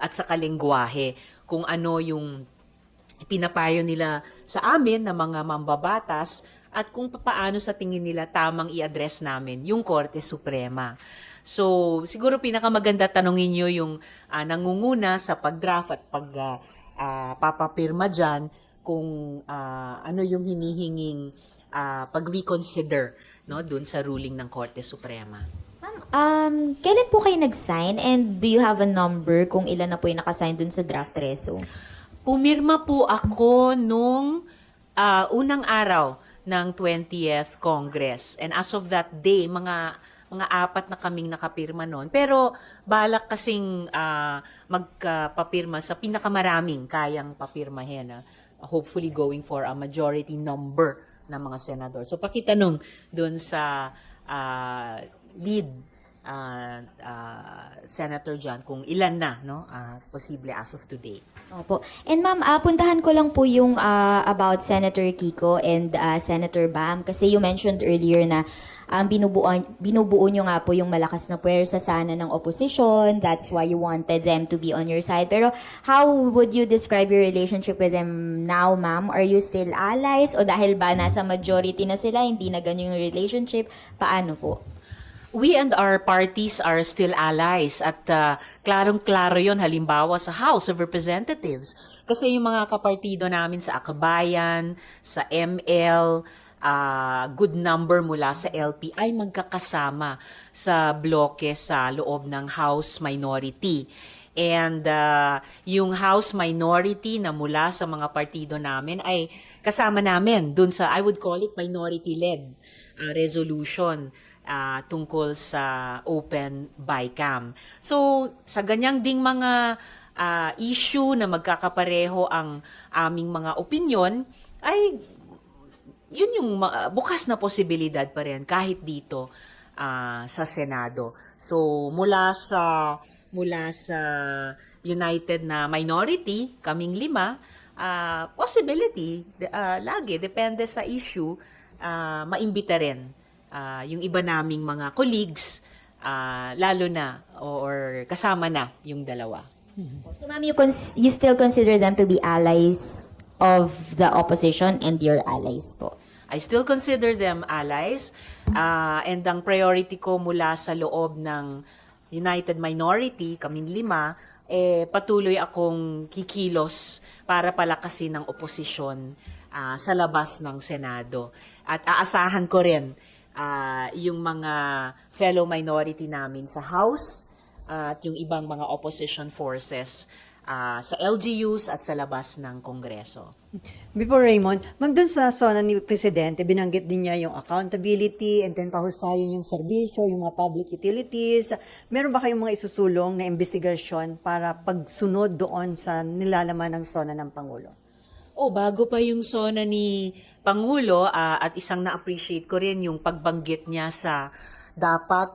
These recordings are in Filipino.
at sa kalengguwahe kung ano yung pinapayo nila sa amin na mga mambabatas at kung paano sa tingin nila tamang i-address namin yung Korte Suprema. So, siguro pinakamaganda tanongin nyo yung ah, nangunguna sa pag-draft at pag ah, papapirma dyan kung ah, ano yung hinihinging ah, pag-reconsider no, dun sa ruling ng Korte Suprema. Um, kailan po kayo nag-sign and do you have a number kung ilan na po yung nakasign dun sa draft reso? Pumirma po ako nung ah, unang araw ng 20th Congress. And as of that day, mga mga apat na kaming nakapirma noon. Pero balak kasing ah, magpapirma sa pinakamaraming kayang papirmahin. ah. hopefully going for a majority number ng mga senador. So pakitanong doon sa ah, lead ah, ah, senator John kung ilan na no ah, posible as of today. Opo. And ma'am, ah, puntahan ko lang po yung ah, about Senator Kiko and ah, Senator Bam kasi you mentioned earlier na um, binubuo, binubuo nyo nga po yung malakas na puwersa sana ng opposition. That's why you wanted them to be on your side. Pero how would you describe your relationship with them now, ma'am? Are you still allies? O dahil ba nasa majority na sila, hindi na ganyan yung relationship? Paano po? We and our parties are still allies at uh, klarong-klaro yon halimbawa sa House of Representatives. Kasi yung mga kapartido namin sa Akabayan, sa ML, uh, good number mula sa LP ay magkakasama sa bloke sa loob ng House Minority. And uh, yung House Minority na mula sa mga partido namin ay kasama namin dun sa, I would call it minority-led uh, resolution ah, tungkol sa open bycam. So, sa ganyang ding mga ah, issue na magkakapareho ang aming mga opinion, ay yun yung ma- bukas na posibilidad pa rin kahit dito ah, sa Senado. So, mula sa mula sa United na minority, kaming lima, ah, possibility, ah, lagi, depende sa issue, ah, maimbita rin ah, yung iba naming mga colleagues, ah, lalo na or kasama na yung dalawa. So ma'am, you, you still consider them to be allies of the opposition and your allies po? I still consider them allies ah, and ang priority ko mula sa loob ng United Minority, kaming lima, eh, patuloy akong kikilos para palakasin ng oposisyon ah, sa labas ng Senado. At aasahan ko rin ah, yung mga fellow minority namin sa House ah, at yung ibang mga opposition forces ah, sa LGUs at sa labas ng Kongreso. Before Raymond, ma'am, dun sa zona ni Presidente, binanggit din niya yung accountability and then pahusayin yung serbisyo, yung mga public utilities. Meron ba kayong mga isusulong na investigasyon para pagsunod doon sa nilalaman ng zona ng Pangulo? Oh, bago pa yung sona ni Pangulo ah, at isang na-appreciate ko rin yung pagbanggit niya sa dapat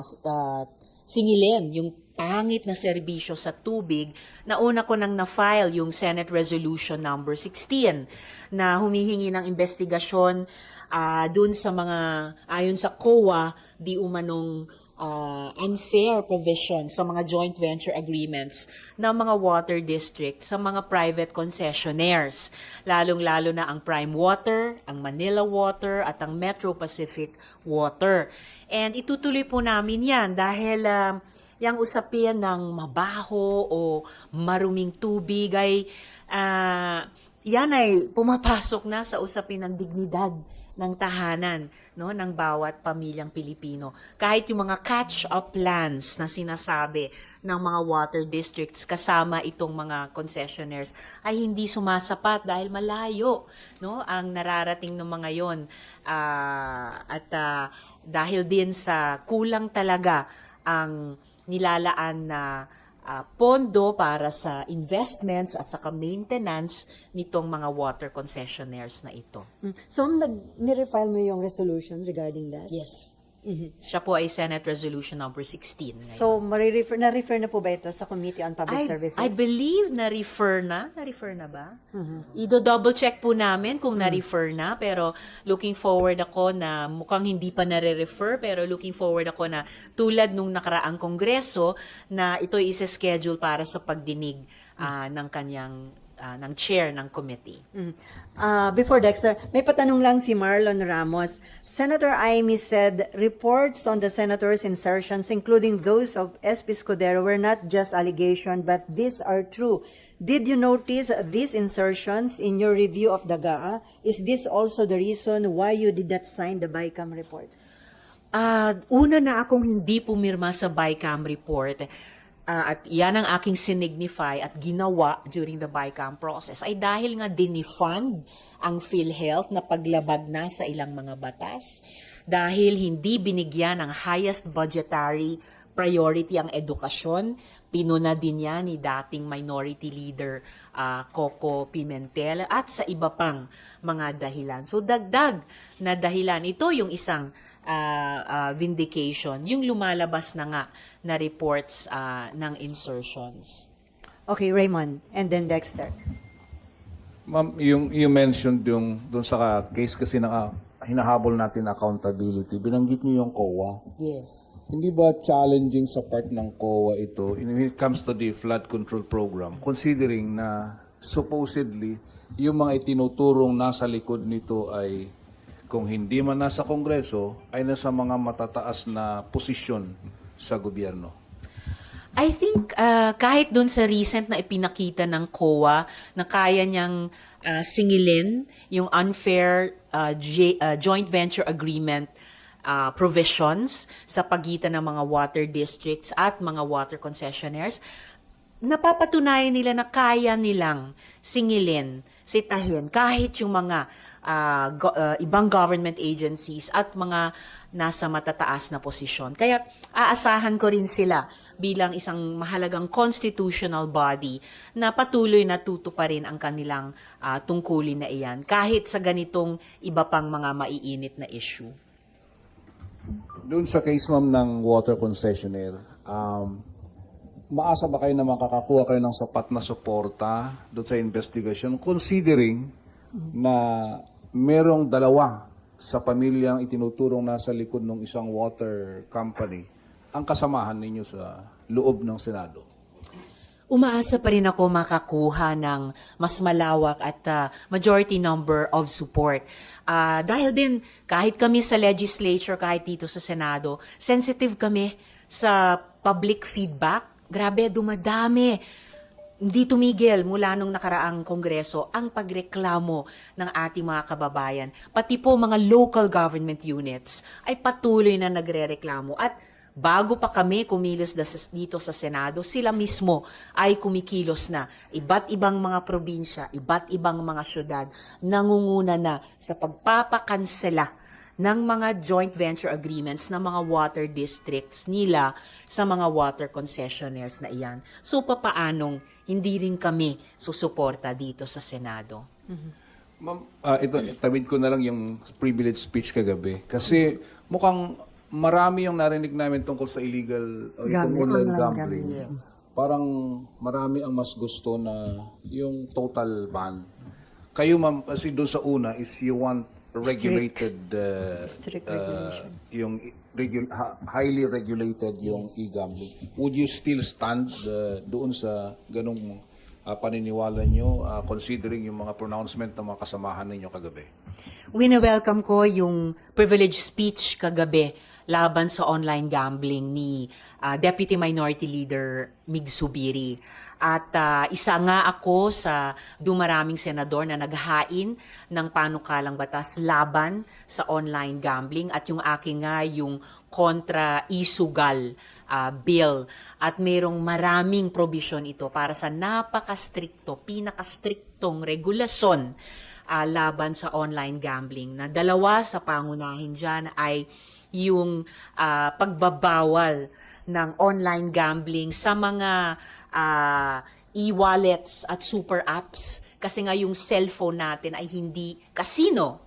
s- ah, singilin yung pangit na serbisyo sa tubig. Nauna ko nang na-file yung Senate Resolution number 16 na humihingi ng investigasyon ah, dun sa mga ayon sa COA di umanong uh, unfair provision sa mga joint venture agreements ng mga water district sa mga private concessionaires, lalong-lalo na ang Prime Water, ang Manila Water, at ang Metro Pacific Water. And itutuloy po namin yan dahil uh, yung usapin ng mabaho o maruming tubig ay ah, yan ay pumapasok na sa usapin ng dignidad ng tahanan no ng bawat pamilyang Pilipino. Kahit yung mga catch-up plans na sinasabi ng mga water districts kasama itong mga concessionaires ay hindi sumasapat dahil malayo no ang nararating ng mga yon Ah, at ah, dahil din sa kulang talaga ang nilalaan na ah, pondo para sa investments at saka maintenance nitong mga water concessionaires na ito. Mm. So, nag, nirefile mo yung resolution regarding that? Yes. Siya po ay Senate Resolution number 16. ngayon. So, marirefer, na-refer na po ba ito sa Committee on Public I, Services? I believe na-refer na. Na-refer na ba? Ido-double check po namin kung na-refer na. Pero looking forward ako na mukhang hindi pa nare-refer. Pero looking forward ako na tulad nung nakaraang kongreso na ito isa-schedule para sa pagdinig ah, ng kanyang ah, ng chair ng committee. Mm. Ah, before Dexter, may patanong lang si Marlon Ramos. Senator Amy said reports on the senator's insertions, including those of SP Scudero, were not just allegation, but these are true. Did you notice these insertions in your review of the GAA? Is this also the reason why you did not sign the BICAM report? Ah, una na akong hindi pumirma sa BICAM report. Ah, at yan ang aking sinignify at ginawa during the BICAM process ay dahil nga dinifund ang PhilHealth na paglabag na sa ilang mga batas dahil hindi binigyan ng highest budgetary priority ang edukasyon. Pinuna din yan ni dating minority leader ah, Coco Pimentel at sa iba pang mga dahilan. So dagdag na dahilan. Ito yung isang ah, ah, vindication, yung lumalabas na nga na reports ah, ng insertions. Okay, Raymond, and then Dexter. Ma'am, yung you mentioned yung doon sa case kasi na ah, hinahabol natin accountability, binanggit niyo yung COA. Yes. Hindi ba challenging sa part ng COA ito in- when it comes to the flood control program, considering na supposedly yung mga itinuturong nasa likod nito ay kung hindi man nasa Kongreso, ay nasa mga matataas na posisyon sa gobyerno. I think uh, kahit doon sa recent na ipinakita ng COA na kaya niyang uh, singilin yung unfair uh, J- uh, joint venture agreement uh, provisions sa pagitan ng mga water districts at mga water concessionaires, napapatunayan nila na kaya nilang singilin, sitahin kahit yung mga ah, go- ah, ibang government agencies at mga nasa matataas na posisyon. Kaya aasahan ko rin sila bilang isang mahalagang constitutional body na patuloy na tutuparin ang kanilang ah, tungkulin na iyan kahit sa ganitong iba pang mga maiinit na issue. Doon sa case ma'am ng water concessionaire, um, maasa ba kayo na makakakuha kayo ng sapat na suporta doon sa investigation considering na merong dalawa sa pamilyang itinuturong nasa likod ng isang water company ang kasamahan ninyo sa loob ng Senado? Umaasa pa rin ako makakuha ng mas malawak at ah, majority number of support. Ah, dahil din, kahit kami sa legislature, kahit dito sa Senado, sensitive kami sa public feedback. Grabe, dumadami. Hindi tumigil mula nung nakaraang kongreso ang pagreklamo ng ating mga kababayan. Pati po mga local government units ay patuloy na nagrereklamo. At bago pa kami kumilos dito sa Senado, sila mismo ay kumikilos na. Iba't ibang mga probinsya, iba't ibang mga syudad, nangunguna na sa pagpapakansela ng mga joint venture agreements ng mga water districts nila sa mga water concessionaires na iyan. So, papaanong hindi rin kami susuporta dito sa Senado? Ma'am, ah, ito, tawid ko na lang yung privilege speech kagabi. Kasi mukhang marami yung narinig namin tungkol sa illegal o itong Gambling, online online gambling. gambling, Parang marami ang mas gusto na yung total ban. Kayo ma'am, kasi doon sa una is you want regulated uh, Strict uh, yung regu- highly regulated yung e-gambling. Would you still stand uh, doon sa ganong uh, paniniwala nyo uh, considering yung mga pronouncement ng mga kasamahan ninyo kagabi? Wini-welcome ko yung privilege speech kagabi laban sa online gambling ni ah, Deputy Minority Leader Mig Subiri. At ah, isa nga ako sa dumaraming senador na naghain ng panukalang batas laban sa online gambling at yung aking nga yung kontra isugal ah, bill at merong maraming provision ito para sa napakastrikto, pinakastriktong regulasyon ah, laban sa online gambling. Na dalawa sa pangunahin dyan ay yung ah, pagbabawal ng online gambling sa mga ah, e-wallets at super apps kasi nga yung cellphone natin ay hindi casino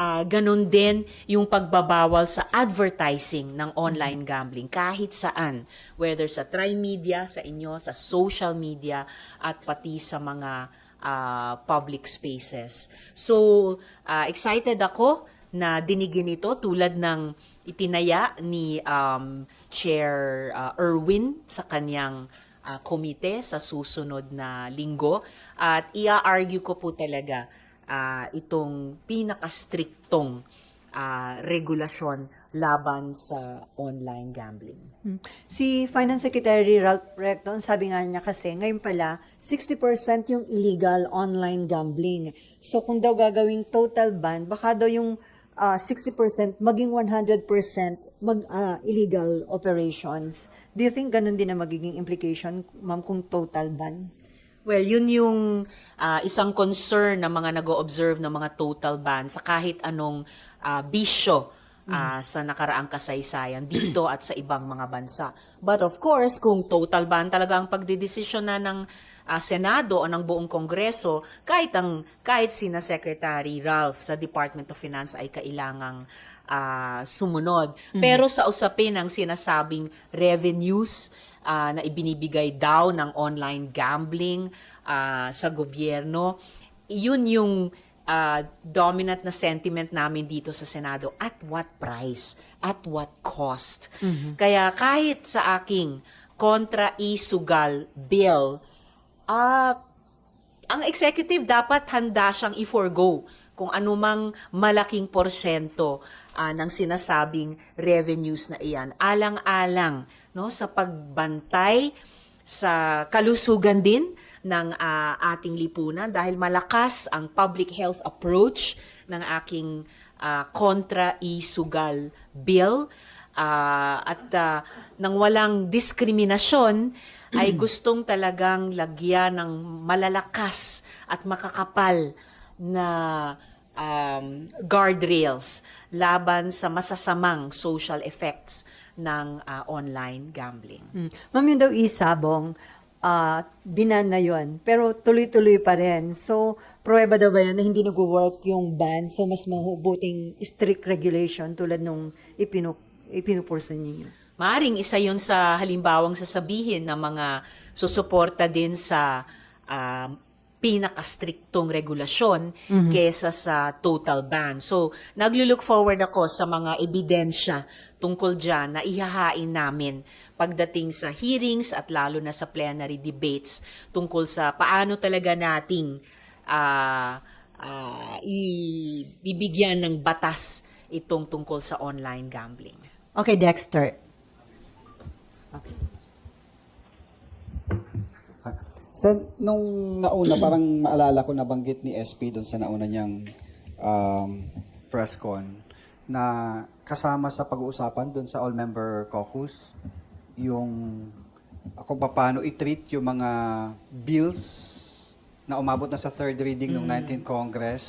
Ah, ganon din yung pagbabawal sa advertising ng online gambling kahit saan, whether sa tri-media, sa inyo, sa social media, at pati sa mga ah, public spaces. So, ah, excited ako na dinigin ito tulad ng itinaya ni um, Chair ah, Erwin sa kanyang ah, komite sa susunod na linggo. At ia-argue ko po talaga ah, itong pinakastriktong ah, regulasyon laban sa online gambling. Hmm. Si Finance Secretary Ralph Recton, sabi nga niya kasi, ngayon pala, 60% yung illegal online gambling. So kung daw gagawing total ban, baka daw yung ah, 60% maging 100% mag ah, illegal operations. Do you think ganun din na magiging implication, ma'am, kung total ban? Well, yun yung ah, isang concern ng mga nag-observe ng mga total ban sa kahit anong ah, bisyo ah, sa nakaraang kasaysayan dito at sa ibang mga bansa. But of course, kung total ban talaga ang pagdidesisyon na ng ah, Senado o ng buong Kongreso, kahit ang kahit sina Secretary Ralph sa Department of Finance ay kailangang ah, sumunod. Pero sa usapin ng sinasabing revenues ah, na ibinibigay daw ng online gambling ah, sa gobyerno, yun yung ah, dominant na sentiment namin dito sa Senado. At what price? At what cost? Kaya kahit sa aking kontra-isugal bill, ah ang executive dapat handa siyang i-forgo kung anumang malaking porsyento ah, ng sinasabing revenues na iyan. Alang-alang no, sa pagbantay sa kalusugan din ng ah, ating lipunan dahil malakas ang public health approach ng aking ah, kontra-isugal bill Ah, at ah, nang walang diskriminasyon ay gustong talagang lagyan ng malalakas at makakapal na um, guardrails laban sa masasamang social effects ng ah, online gambling. Hmm. Ma'am, yun daw isabong, ah binan na yun, pero tuloy-tuloy pa rin. So, pruweba daw ba yan na hindi nag-work yung ban? So, mas mabuting strict regulation tulad nung ipinu ipinupurso ninyo. Maaring isa yun sa halimbawang sasabihin ng mga susuporta din sa um, pinakastriktong regulasyon kesa sa total ban. So, naglulook forward ako sa mga ebidensya tungkol dyan na ihahain namin pagdating sa hearings at lalo na sa plenary debates tungkol sa paano talaga nating ah, ah, ibibigyan ng batas itong tungkol sa online gambling. Okay, Dexter. Sen, nung nauna, parang maalala ko nabanggit ni SP doon sa nauna niyang um, press con na kasama sa pag-uusapan doon sa all-member caucus yung kung paano i-treat yung mga bills na umabot na sa third reading ng 19th Congress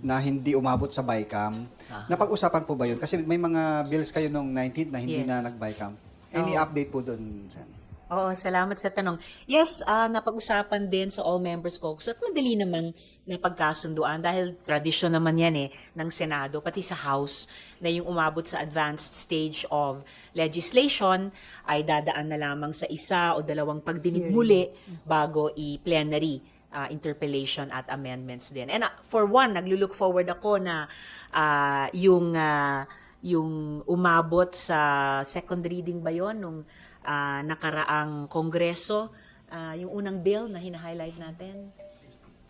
na hindi umabot sa BICAM. Napag-usapan po ba yun? Kasi may mga bills kayo nung 19th na hindi Yes. na nag-BICAM. Any Oo. update po doon, Sen? Oo, salamat sa tanong. Yes, ah, napag-usapan din sa All Members Caucus at madali namang napagkasunduan dahil tradisyon naman yan eh ng Senado, pati sa House, na yung umabot sa advanced stage of legislation ay dadaan na lamang sa isa o dalawang pagdinig muli bago i-plenary ah, interpellation at amendments din. And ah, for one, naglulook forward ako na ah, yung ah, yung umabot sa second reading ba yon nung ah, nakaraang kongreso, ah, yung unang bill na hina-highlight natin.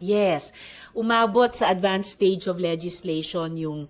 Yes, umabot sa advanced stage of legislation yung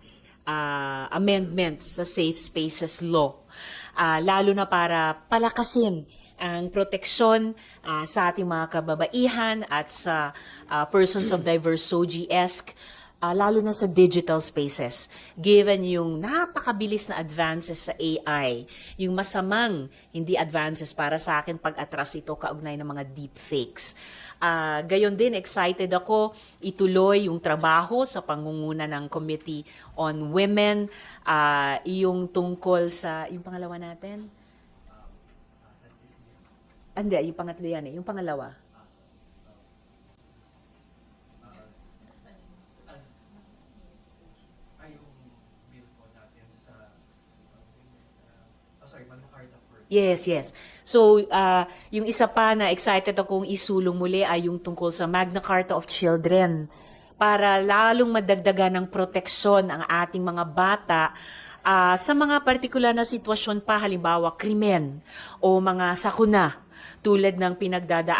ah, amendments sa Safe Spaces Law. Ah, lalo na para palakasin ang proteksyon ah, sa ating mga kababaihan at sa ah, persons of diverse SOGI-esque ah, lalo na sa digital spaces. Given yung napakabilis na advances sa AI, yung masamang hindi advances para sa akin pag-atras ito kaugnay ng mga deepfakes. Ah, gayon din, excited ako ituloy yung trabaho sa pangunguna ng Committee on Women, ah, yung tungkol sa, yung pangalawa natin? Hindi, yung pangatlo yan eh. Yung pangalawa. Yes, yes. So, ah, yung isa pa na excited akong isulong muli ay yung tungkol sa Magna Carta of Children para lalong madagdagan ng proteksyon ang ating mga bata ah, sa mga partikular na sitwasyon pa, halimbawa krimen o mga sakuna tulad ng pinagdadaan